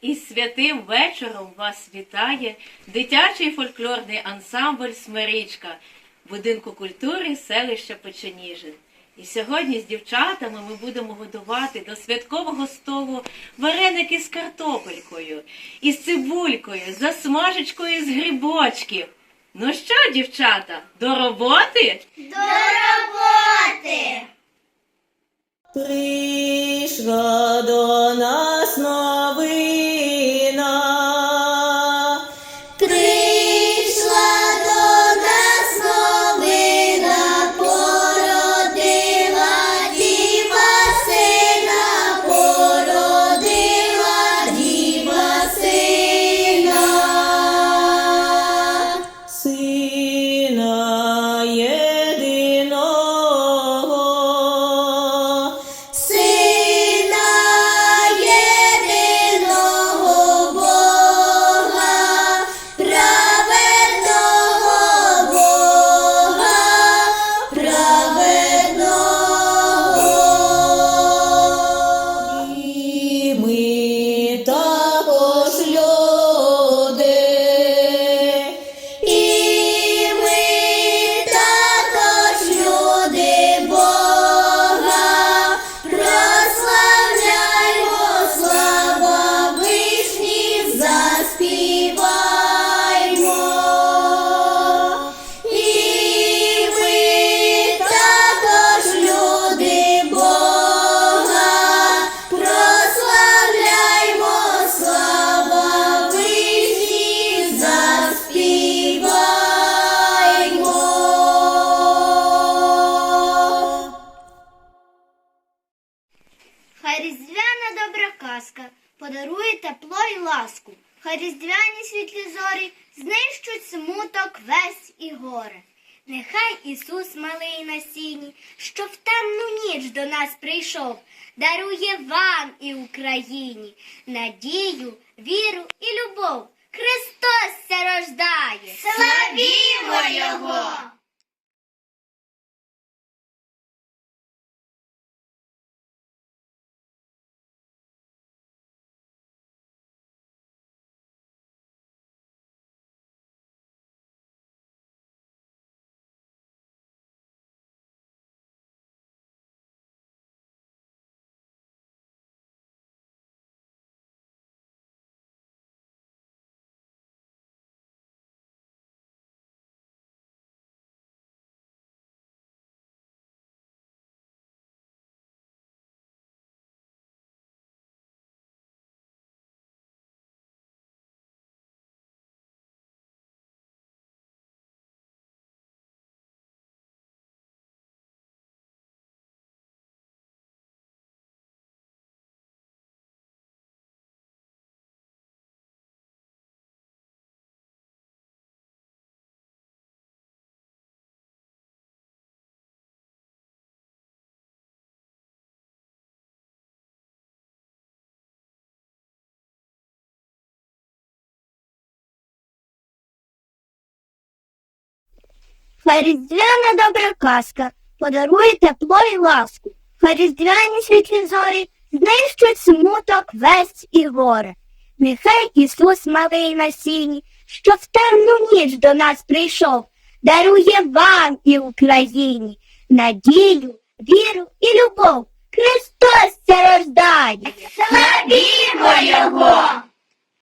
Із святим вечором вас вітає дитячий фольклорний ансамбль Смирічка будинку культури селища Печеніжин. І сьогодні з дівчатами ми будемо годувати до святкового столу вареники з картопелькою, із цибулькою, з засмажечкою з грибочків. Ну що, дівчата, до роботи? До роботи! Прийшла до нас новина. Казка подарує тепло і ласку. Хай різдвяні світлі зорі знищуть смуток весь і горе. Нехай Ісус малий на сіні, що в темну ніч до нас прийшов, дарує вам і Україні надію, віру і любов. Христос ся рождає! Славімо Його! Хай різдвяна добра казка подарує тепло і ласку. Хай різдвяні світлі зорі знищуть смуток весь і горе. Нехай Ісус малий на сіні, що в темну ніч до нас прийшов, дарує вам і Україні надію, віру і любов. Христос це рождає. Славімо Його!